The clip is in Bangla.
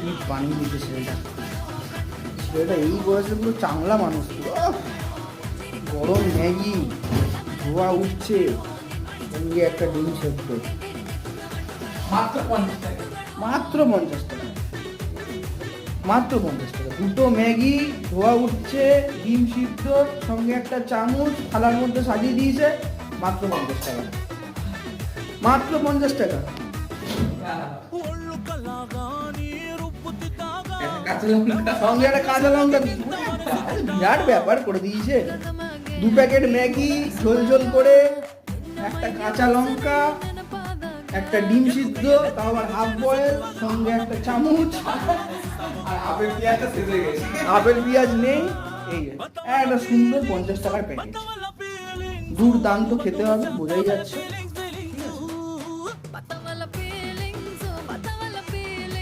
কি বানিয়ে দিতে ছেলেটা। ছেলেটা এই বয়সে পুরো চাংলা মানুষ গরম ম্যাগি ধোয়া উঠছে সঙ্গে একটা ডিম সেদ্ধ। মাত্র পঞ্চাশ টাকা। মাত্র পঞ্চাশ টাকা। মাত্র পঞ্চাশ টাকা। দুটো ম্যাগি ধোয়া উঠছে ডিম সিদ্ধ সঙ্গে একটা চামচ থালার মধ্যে সাজিয়ে দিয়েছে মাত্র পঞ্চাশ টাকা। মাত্র পঞ্চাশ টাকা। কাঁচা লঙ্কা সঙ্গে একটা কাঁচা লঙ্কা বিরাট ব্যাপার করে দিয়েছে। দু প্যাকেট ম্যাগি ঝোল ঝোল করে একটা কাঁচা লঙ্কা একটা ডিম সিদ্ধ তাও আবার হাফ বয়েল সঙ্গে একটা চামচ। আর আপেল শেষ হয়ে গেছে। আপেল পেঁয়াজ নেই এই একটা সুন্দর পঞ্চাশ টাকার প্যাকেট দুর্দান্ত খেতে হবে বোঝাই যাচ্ছে।